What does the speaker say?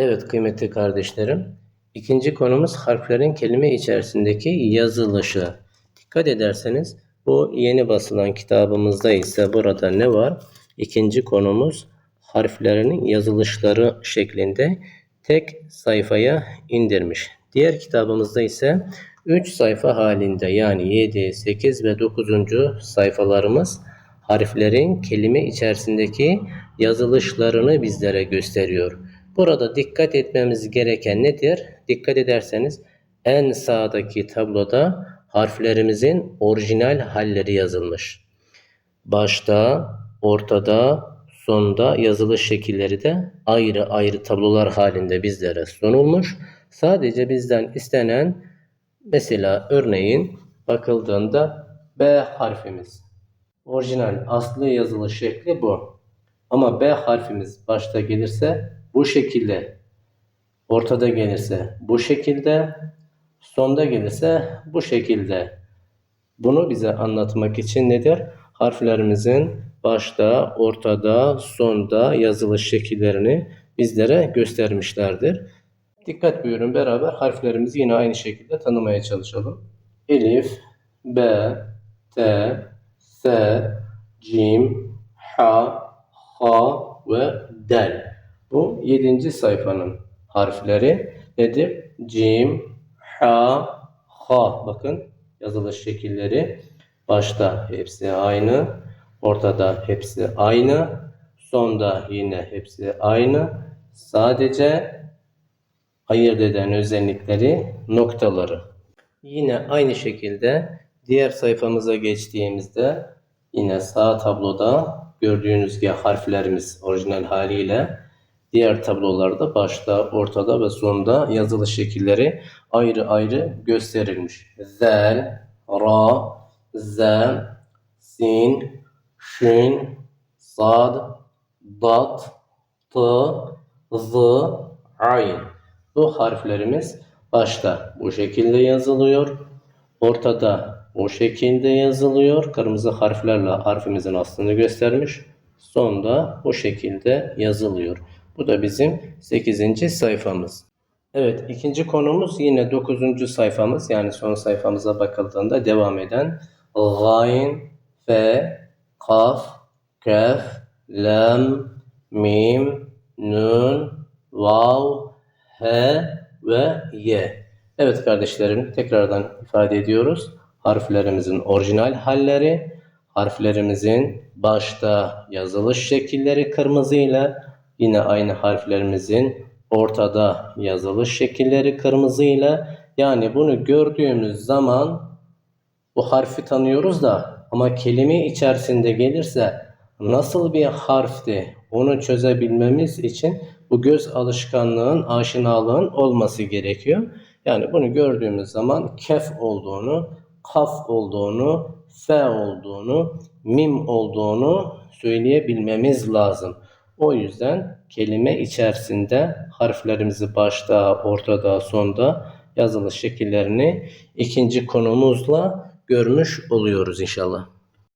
Evet kıymetli kardeşlerim. İkinci konumuz harflerin kelime içerisindeki yazılışı. Dikkat ederseniz bu yeni basılan kitabımızda ise burada ne var? İkinci konumuz harflerinin yazılışları şeklinde tek sayfaya indirmiş. Diğer kitabımızda ise 3 sayfa halinde yani 7, 8 ve 9. sayfalarımız harflerin kelime içerisindeki yazılışlarını bizlere gösteriyor. Burada dikkat etmemiz gereken nedir? Dikkat ederseniz en sağdaki tabloda harflerimizin orijinal halleri yazılmış. Başta, ortada, sonda yazılış şekilleri de ayrı ayrı tablolar halinde bizlere sunulmuş. Sadece bizden istenen mesela örneğin bakıldığında B harfimiz. Orijinal aslı yazılış şekli bu. Ama B harfimiz başta gelirse bu şekilde, ortada gelirse bu şekilde, sonda gelirse bu şekilde. Bunu bize anlatmak için nedir? Harflerimizin başta, ortada, sonda yazılış şekillerini bizlere göstermişlerdir. Dikkat buyurun beraber harflerimizi yine aynı şekilde tanımaya çalışalım. Elif, B, T, S, Cim, H, H ve Del. Bu 7. sayfanın harfleri nedir? Cim, Ha, Ha. Bakın yazılış şekilleri. Başta hepsi aynı. Ortada hepsi aynı. Sonda yine hepsi aynı. Sadece ayırt eden özellikleri noktaları. Yine aynı şekilde diğer sayfamıza geçtiğimizde yine sağ tabloda gördüğünüz gibi harflerimiz orijinal haliyle diğer tablolarda başta, ortada ve sonda yazılı şekilleri ayrı ayrı gösterilmiş. Zel, ra, zel, sin, şin, sad, dat, t, z, ayn. Bu harflerimiz başta bu şekilde yazılıyor. Ortada o şekilde yazılıyor. Kırmızı harflerle harfimizin aslını göstermiş. Sonda bu şekilde yazılıyor. Bu da bizim 8. sayfamız. Evet ikinci konumuz yine 9. sayfamız yani son sayfamıza bakıldığında devam eden Gayn, Fe, Kaf, Kef, Lem, Mim, Nun, Vav, He ve Ye. Evet kardeşlerim tekrardan ifade ediyoruz. Harflerimizin orijinal halleri, harflerimizin başta yazılış şekilleri kırmızı ile yine aynı harflerimizin ortada yazılış şekilleri kırmızı ile yani bunu gördüğümüz zaman bu harfi tanıyoruz da ama kelime içerisinde gelirse nasıl bir harfti onu çözebilmemiz için bu göz alışkanlığın, aşinalığın olması gerekiyor. Yani bunu gördüğümüz zaman kef olduğunu, kaf olduğunu, fe olduğunu, mim olduğunu söyleyebilmemiz lazım. O yüzden kelime içerisinde harflerimizi başta, ortada, sonda yazılış şekillerini ikinci konumuzla görmüş oluyoruz inşallah.